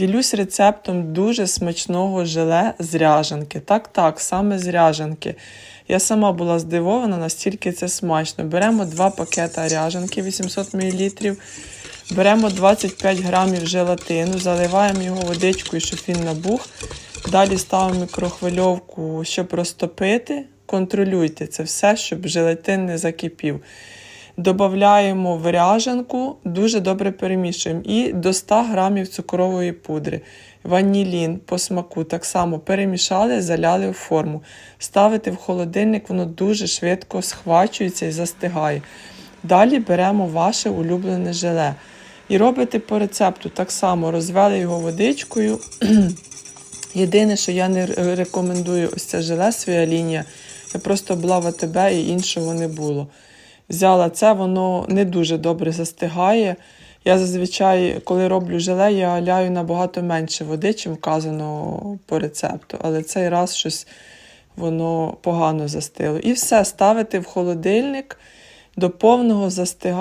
Ділюсь рецептом дуже смачного желе з ряжанки. Так, так, саме з ряжанки. Я сама була здивована, настільки це смачно. Беремо два пакета ряжанки 800 мл. Беремо 25 грамів желатину, заливаємо його водичкою, щоб він набух. Далі ставимо мікрохвильовку, щоб розтопити. Контролюйте це все, щоб желатин не закипів. Додаємо в ряжанку, дуже добре перемішуємо. І до 100 грамів цукрової пудри. Ванілін по смаку так само перемішали, заляли в форму. Ставите в холодильник, воно дуже швидко схвачується і застигає. Далі беремо ваше улюблене желе. І робите по рецепту так само, розвели його водичкою. Єдине, що я не рекомендую, ось це желе своя лінія. Я просто була в і іншого не було. Взяла це, воно не дуже добре застигає. Я зазвичай, коли роблю желе, я ляю набагато менше води, чим вказано по рецепту. Але цей раз щось воно погано застило. І все, ставити в холодильник до повного застигання.